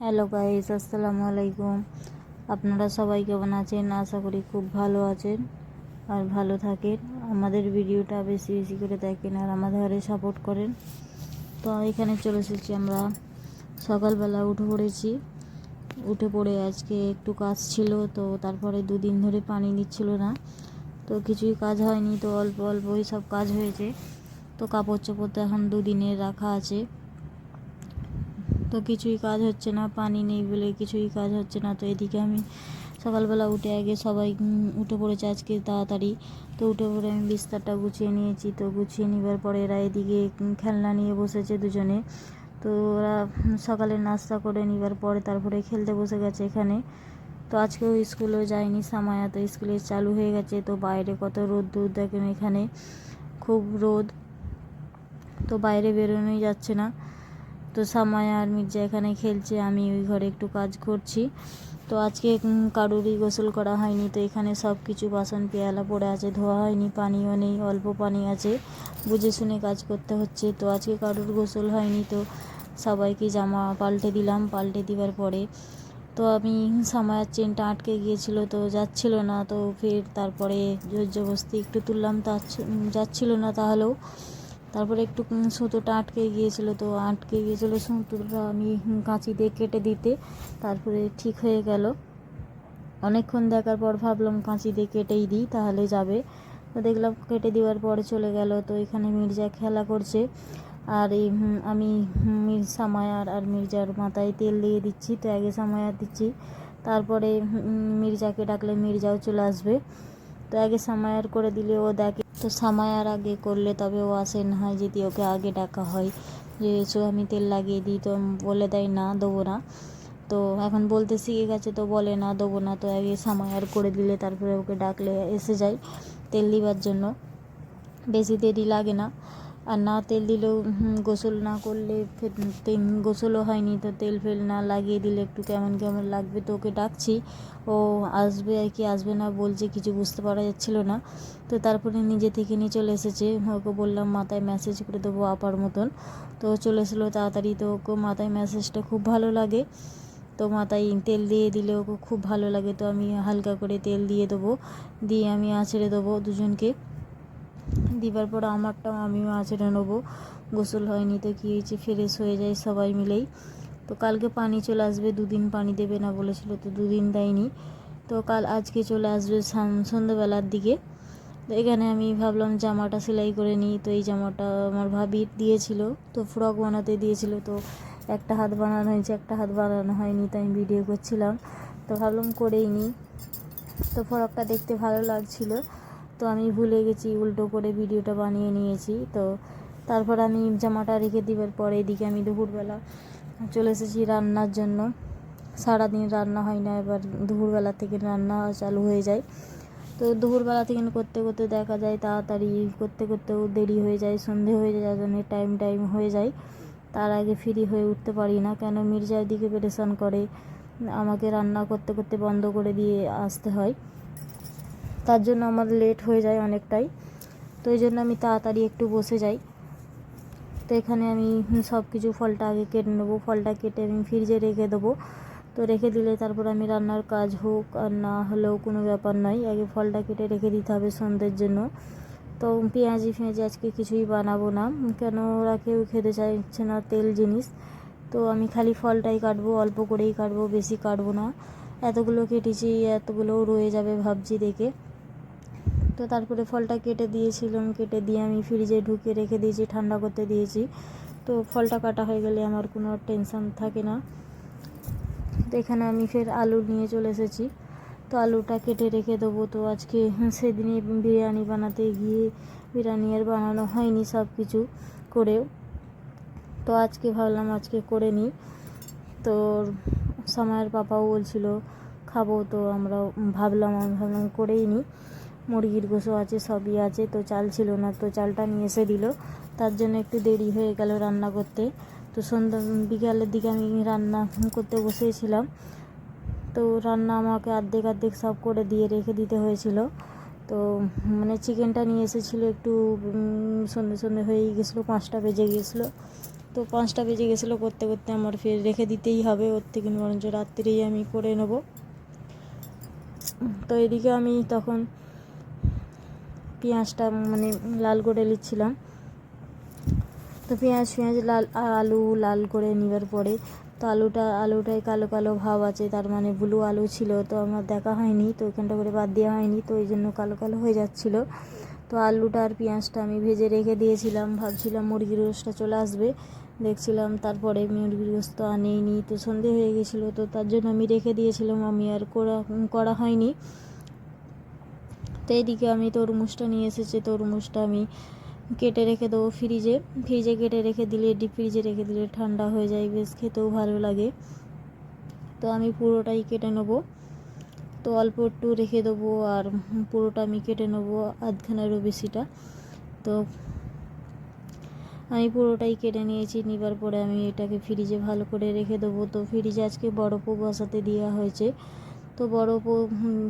Hello guys, আসসালামু আলাইকুম। আপনারা সবাই কেমন আছেন? আশা করি খুব ভালো আছেন আর ভালো থাকেন। আমাদের ভিডিওটা বেশি বেশি করে দেখেন আর আমাদের ঘরে সাপোর্ট করেন। তো এখানে চলে এসেছি আমরা। সকালবেলা উঠে পড়েছি। উঠে পড়ে আজকে একটু কাজ ছিল, তো তারপরে দুদিন ধরে পানি নিচ্ছিল না। তো কিছুই কাজ হয়নি, তো অল্প অল্পই সব কাজ হয়েছে। তো কাপড় চোপড় তো এখন দুদিনের রাখা আছে। তো কিছুই কাজ হচ্ছে না, পানি নেই বলে কিছুই কাজ হচ্ছে না। তো এদিকে আমি সকালবেলা উঠে আগে সবাই উঠে পড়েছে আজকে তাড়াতাড়ি। তো উঠে পড়ে আমি বিস্তারটা গুছিয়ে নিয়েছি। তো গুছিয়ে নেবার পরে এরা এদিকে খেলনা নিয়ে বসেছে দুজনে। তো ওরা সকালে নাস্তা করে নিবার পরে তারপরে খেলতে বসে গেছে এখানে। তো আজকেও স্কুলেও যায়নি সামায়া, তো স্কুলে চালু হয়ে গেছে। তো বাইরে কত রোদ দূর দেখেন এখানে। খুব রোদ। তো বাইরে বেরোনোই যাচ্ছে না। তো সামায়া আর মির্জা এখানে খেলছে, আমি ওই ঘরে একটু কাজ করছি। তো আজকে কারুরই গোসল করা হয়নি, তো এখানে সব কিছু বাসন, পেয়ালা পড়ে আছে, ধোয়া হয়নি, পানিও নেই, অল্প পানি আছে। বুঝে শুনে কাজ করতে হচ্ছে, তো আজকে কারুর গোসল হয়নি, তো সবাইকে জামা পাল্টে দিলাম, পাল্টে দিবার পরে। তো আমি সামায়ার চেনটা আটকে গিয়েছিল, তো যাচ্ছিল না, তো ফের তারপরে জোর জবস্তি একটু তুললাম, তা যাচ্ছিল না তাহলেও। তারপরে একটু সুতোটা আটকে গিয়েছিল তো আটকে গিয়েছিল সুতোটা আমি কাঁচি দিয়ে কেটে দিতে। তারপরে ঠিক হয়ে গেল। অনেকক্ষণ দেখার পর ভাবলাম কাঁচি দিয়ে কেটেই দিই তাহলে যাবে। তো দেখলাম কেটে দেওয়ার পরে চলে গেল। তো এখানে মির্জা খেলা করছে। আর এই আমি হুম, মির সামায়ার আর মির্জার মাথায় তেল দিয়ে দিচ্ছি তো আগে সামায়ার দিচ্ছি। তারপরে মির্জাকে ডাকলে মির্জাও চলে আসবে। তো আগে সামায়ার করে দিলে ও দেখে তো সামায়ার আগে করলে তবে ও আসে না হয়, যদি ওকে আগে ডাকা হয়। যে এসো, আমি তেল লাগিয়ে দিই। তো বলে দেয়, না, দেবো না। তো এখন বলতে শিখে গেছে, তো বলে, না, দেবো না। তো আগে সামায়ার করে দিলে, তারপরে ওকে ডাকলে এসে যায় তেল দিবার জন্য। বেশি দেরি লাগে না। আর না তেল দিলেও গোসল না করলে তেল গোসলও হয়নি, তো তেল ফেল না লাগিয়ে দিলে একটু কেমন কেমন লাগবে তো ওকে ডাকছি। ও আসবে আর কি, আসবে না বলছে, কিছু বুঝতে পারা যাচ্ছিল না। তো তারপরে নিজে থেকে নিয়ে চলে এসেছে। ওকে বললাম, মাথায় মেসেজ করে দেবো আপার মতন। তো চলে এসেছিল তাড়াতাড়ি। তো ওকে মাথায় মেসেজটা খুব ভালো লাগে। তো মাথায় তেল দিয়ে দিলে ওকে খুব ভালো লাগে। তো আমি হালকা করে তেল দিয়ে দেবো। দিয়ে আমি আছড়ে দেবো দুজনকে। দিবার পর আমারটাও আমিও আছড়ে নেব। গোসল হয়নি তো কী হয়েছে? ফ্রেশ হয়ে যায় সবাই মিলেই। তো কালকে পানি চলে আসবে, দুদিন পানি দেবে না বলেছিল, তো দুদিন দেয়নি। তো কাল আজকে চলে আসবে সান- সন্ধ্যেবেলার দিকে। তো এখানে আমি ভাবলাম জামাটা সেলাই করে নিই। তো এই জামাটা আমার ভাবি দিয়েছিল, তো ফ্রক বানাতে দিয়েছিল। তো একটা হাত বানানো হয়েছে, একটা হাত বানানো হয়নি, তাই আমি ভিডিও করছিলাম। তো ভাবলাম করেই নিই। তো ফ্রকটা দেখতে ভালো লাগছিল। তো আমি ভুলে গেছি, উল্টো করে ভিডিওটা বানিয়ে নিয়েছি। তো তারপর আমি জামাটা রেখে দিবার পরে এদিকে আমি দুপুরবেলা চলে এসেছি রান্নার জন্য। সারাদিন রান্না হয় না, এবার দুপুরবেলা থেকে রান্না চালু হয়ে যায়। তো দুপুরবেলা থেকে করতে করতে দেখা যায় তাড়াতাড়ি করতে করতেও দেরি হয়ে যায়, সন্ধে হয়ে যায়, যার জন্য টাইম টাইম হয়ে যায়। তার আগে ফ্রি হয়ে উঠতে পারি না, কেন মির্জা এদিকে পেরেশান করে। আমাকে রান্না করতে করতে বন্ধ করে দিয়ে আসতে হয়। তার জন্য আমার লেট হয়ে যায় অনেকটাই। তো এই জন্য আমি তাড়াতাড়ি একটু বসে যাই। তো এখানে আমি সব কিছু ফলটা আগে কেটে নেব। ফলটা কেটে আমি ফ্রিজে রেখে দেবো। তো রেখে দিলে তারপর আমি রান্নার কাজ হোক আর না হলেও কোনো ব্যাপার নয়। আগে ফলটা কেটে রেখে দিতে হবে সন্ধ্যের জন্য। তো পেঁয়াজি ফেঁয়াজি আজকে কিছুই বানাবো না। কেন ওরা কেউ খেতে চাইছে না তেল জিনিস। তো আমি খালি ফলটাই কাটবো, অল্প করেই কাটবো, বেশি কাটবো না। এতগুলো কেটেছি, এতগুলোও রয়ে যাবে ভাবছি দেখে। তো তারপরে ফলটা কেটে দিয়েছিলাম কেটে দিয়ে আমি ফ্রিজে ঢুকিয়ে রেখে দিয়েছি, ঠান্ডা করতে দিয়েছি। তো ফলটা কাটা হয়ে গেলে আমার কোনো টেনশন থাকে না। তো এখানে আমি ফের আলু নিয়ে চলে এসেছি। তো আলুটা কেটে রেখে দেবো। তো আজকে সেদিনে বিরিয়ানি বানাতে গিয়ে বিরিয়ানি আর বানানো হয়নি সব কিছু করেও। তো আজকে ভাবলাম আজকে করে নিই। তো সময়ের পাপাও বলছিল, খাব। তো আমরা ভাবলাম, আমি ভাবলাম করেই নিই। মুরগির গোসও আছে, সবই আছে। তো চাল ছিল না, তো চালটা নিয়ে এসে দিল। তার জন্য একটু দেরি হয়ে গেল রান্না করতে। তো সন্ধ্যা, বিকালের দিকে আমি রান্না করতে বসেছিলাম। তো রান্না আমাকে অর্ধেক অর্ধেক সব করে দিয়ে রেখে দিতে হয়েছিল। তো মানে চিকেনটা নিয়ে এসেছিল একটু সন্ধে সন্ধে হয়ে গেছিল, পাঁচটা বেজে গিয়েছিল তো পাঁচটা বেজে গেছিল করতে করতে আমার ফের রেখে দিতেই হবে, ওর থেকে বরঞ্চ রাত্রিরেই আমি করে নেব। তো এদিকে আমি তখন পেঁয়াজটা মানে লাল করে নিচ্ছিলাম। তো পেঁয়াজ পেঁয়াজ লাল, আলু লাল করে নেবার পরে তো আলুটা, আলুটায় কালো কালো ভাব আছে, তার মানে ব্লু আলু ছিল, তো আমার দেখা হয়নি, তো ওখানটা করে বাদ দেওয়া হয়নি, তো ওই জন্য কালো কালো হয়ে যাচ্ছিল। তো আলুটা আর পেঁয়াজটা আমি ভেজে রেখে দিয়েছিলাম, ভাবছিলাম মুরগির রোস্টটা চলে আসবে। দেখছিলাম তারপরে মুরগির রোস্ট তো আনেইনি তো সন্ধে হয়ে গেছিল, তো তার জন্য আমি রেখে দিয়েছিলাম, আমি আর করা করা হয়নি। তো এদিকে আমি তরমুজটা নিয়ে এসেছি, তরমুজটা আমি কেটে রেখে দেবো ফ্রিজে ফ্রিজে কেটে রেখে দিলে ডিপ ফ্রিজে রেখে দিলে ঠান্ডা হয়ে যায়, বেশ খেতেও ভালো লাগে। তো আমি পুরোটাই কেটে নেব। তো অল্প একটু রেখে দেবো আর পুরোটা আমি কেটে নেব আধখানেরও বেশিটা। তো আমি পুরোটাই কেটে নিয়েছি, নিবার পরে আমি এটাকে ফ্রিজে ভালো করে রেখে দেবো। তো ফ্রিজে আজকে বরফও বসাতে দেওয়া হয়েছে। তো বরফও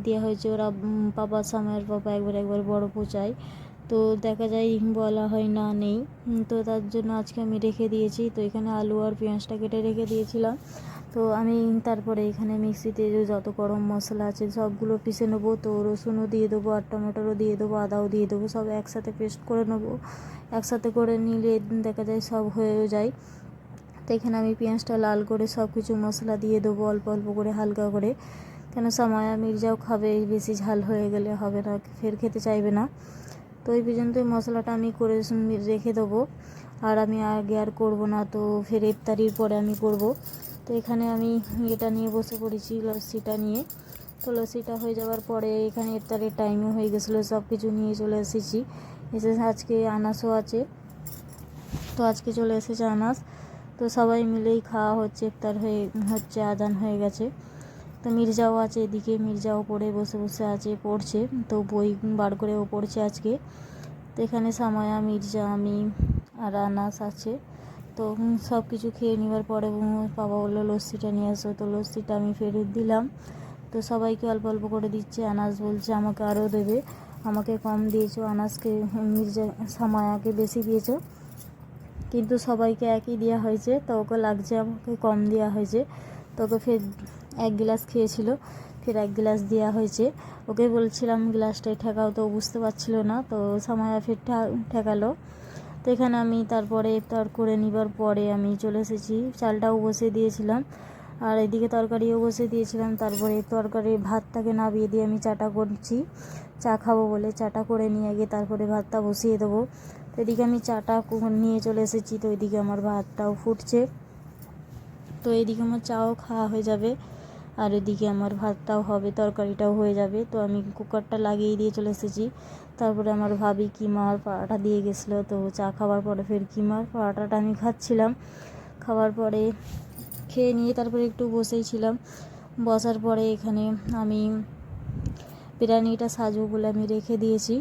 দেওয়া হয়েছে ওরা পাপা সামের পাপা একবার একবার বরফও চায় তো দেখা যায় বলা হয় না, নেই। তো তার জন্য আজকে আমি রেখে দিয়েছি। তো এখানে আলু আর পেঁয়াজটা কেটে রেখে দিয়েছিলাম। তো আমি তারপরে এখানে মিক্সিতে যত গরম মশলা আছে সবগুলো পিষে নেব। তো রসুনও দিয়ে দেবো আর টমেটোরও দিয়ে দেবো, আদাও দিয়ে দেবো, সব একসাথে পেস্ট করে নেব। একসাথে করে নিলে দেখা যায় সব হয়েও যায়। তো এখানে আমি পেঁয়াজটা লাল করে সব কিছু মশলা দিয়ে দেবো, অল্প অল্প করে, হালকা করে। কেন সামায়া মির্জাও খাবে বেশি ঝাল হয়ে গেলে হবে না, ফের খেতে চাইবে না। তো ওই পর্যন্ত মশলাটা আমি করে রেখে দেবো। আর আমি আগে আর করব না, তো ফের ইফতারির পরে আমি করব। তো এখানে আমি এটা নিয়ে বসে পড়েছি, লস্যিটা নিয়ে। তো লস্যিটা হয়ে যাওয়ার পরে এখানে ইফতারের টাইমও হয়ে গেছিল সব কিছু নিয়ে চলে এসেছি। এসে আজকে আনাসও আছে। তো আজকে চলে এসেছে আনাস। তো সবাই মিলেই খাওয়া হচ্ছে, ইফতার হয়ে, হচ্ছে, আজান হয়ে গেছে। তো মির্জাও আছে এদিকে, মির্জাও পড়ে, বসে বসে আছে, পড়ছে। তো বই বার করে ও পড়ছে আজকে। তো এখানে সামায়া, মির্জা, আমি আর আনাস আছে। তো সব কিছু খেয়ে নেবার পরে বাবা বলল, লস্যিটা নিয়ে আসো। তো লস্যিটা আমি ফেরত দিলাম। তো সবাইকে অল্প অল্প করে দিচ্ছে। আনাস বলছে, আমাকে আরও দেবে। আমাকে কম দিয়েছ। আনাসকে, মির্জা, সামায়াকে বেশি দিয়েছ। কিন্তু সবাইকে একই দেওয়া হয়েছে। তো ওকে লাগছে, আমাকে কম দেওয়া হয়েছে। তো ওকে ফের গ্লাস খেয়েছিল, ফের এক গ্লাস দেওয়া হয়েছে। ওকে বলছিলাম গ্লাসটাই ঠেকাও তো বুঝতে পারছিল না। তো সামায়া ফের ঠেকালো। তো এখানে আমি তারপরে ইফতার করে নিবার পরে আমি চলে এসেছি। চালটাও বসে দিয়েছিলাম, আর এদিকে তরকারিও বসে দিয়েছিলাম। তারপরে তরকারি ভাতটাকে নাবিয়ে দিয়ে আমি চাটা করছি। চা খাব বলে চাটা করে নিয়ে গিয়ে তারপরে ভাতটা বসিয়ে দেবো। তো এদিকে আমি চাটা নিয়ে চলে এসেছি। তো এদিকে আমার ভাতটাও ফুটছে। তো এদিকে আমার চাও খাওয়া হয়ে যাবে। আর এদিকে আমার ভাতটাও হবে, তরকারিটাও হয়ে যাবে। তো আমি কুকারটা লাগিয়ে দিয়ে চলে এসেছি। তারপরে আমার ভাবি কিমার পাড়াটা দিয়ে গেছিল, তো চা খাওয়ার পরে ফের কিমার পাড়াটাটা আমি খাচ্ছিলাম। খাওয়ার পরে খেয়ে নিয়ে তারপরে একটু বসেই ছিলাম। বসার পরে এখানে আমি বিরিয়ানিটা সাজবো বলে আমি রেখে দিয়েছি।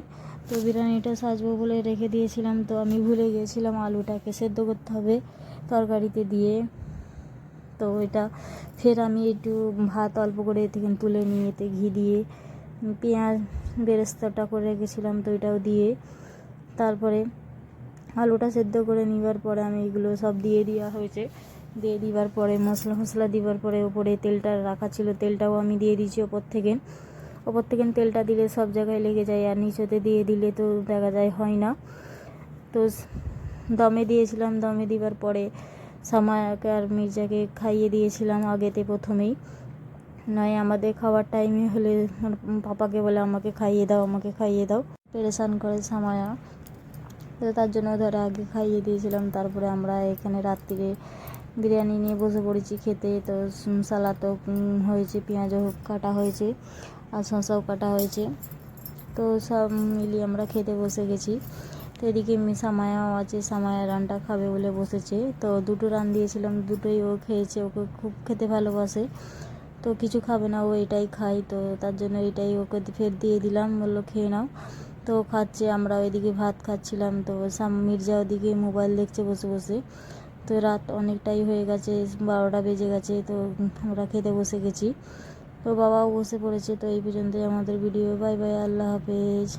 তো বিরিয়ানিটা সাজবো বলে রেখে দিয়েছিলাম, তো আমি ভুলে গিয়েছিলাম আলুটাকে সেদ্ধ করতে হবে তরকারিতে দিয়ে। তো এটা ফের আমি একটু ভাত অল্প করে থেকে তুলে নিয়ে এতে ঘি দিয়ে, পেঁয়াজ বেরেস্তাটা করে রেখেছিলাম তো এটাও দিয়ে। তারপরে আলুটা সেদ্ধ করে নিবার পরে আমি এগুলো সব দিয়ে দেওয়া হয়েছে। দিয়ে দিবার পরে মশলা মশলা দিবার পরে ওপরে তেলটা রাখা ছিল, তেলটাও আমি দিয়ে দিয়েছি ওপর থেকে। ওপর থেকে তেলটা দিলে সব জায়গায় লেগে যায় আর নিচেতে দিয়ে দিলে তো দেখা যায় হয় না। তো দমে দিয়েছিলাম, দমে দিবার পরে সামায়াকে আর মির্জাকে খাইয়ে দিয়েছিলাম আগেতে প্রথমেই। নয়, আমাদের খাওয়ার টাইমে হলে পাপাকে বলে, আমাকে খাইয়ে দাও, আমাকে খাইয়ে দাও। পেরেশান করে সামায়া। তো তার জন্য ধরে আগে খাইয়ে দিয়েছিলাম। তারপরে আমরা এখানে রাত্রিরে বিরিয়ানি নিয়ে বসে পড়েছি খেতে। তো সালাদও হয়েছে পেঁয়াজও কাটা হয়েছে আর শসাও কাটা হয়েছে। তো সব মিলিয়ে আমরা খেতে বসে গেছি। তো এদিকে সামায়াও আছে, সামায়া রানটা খাবে বলে বসেছে। তো দুটো রান দিয়েছিলাম, দুটোই ও খেয়েছে, ওকে খুব খেতে ভালোবাসে। তো কিছু খাবে না, ও এটাই খাই তো তার জন্য এটাই ওকে ফের দিয়ে দিলাম, বলল খেয়ে নাও। তো খাচ্ছে আমরা ওইদিকে ভাত খাচ্ছিলাম, তো সাম মির্জা ওদিকে মোবাইল দেখছে বসে বসে। তো রাত অনেকটাই হয়ে গেছে, বারোটা বেজে গেছে, তো আমরা খেতে বসে গেছি। তো বাবাও বসে পড়েছে, তো এই পর্যন্তই আমাদের ভিডিও। বাই বাই, আল্লাহ হাফেজ।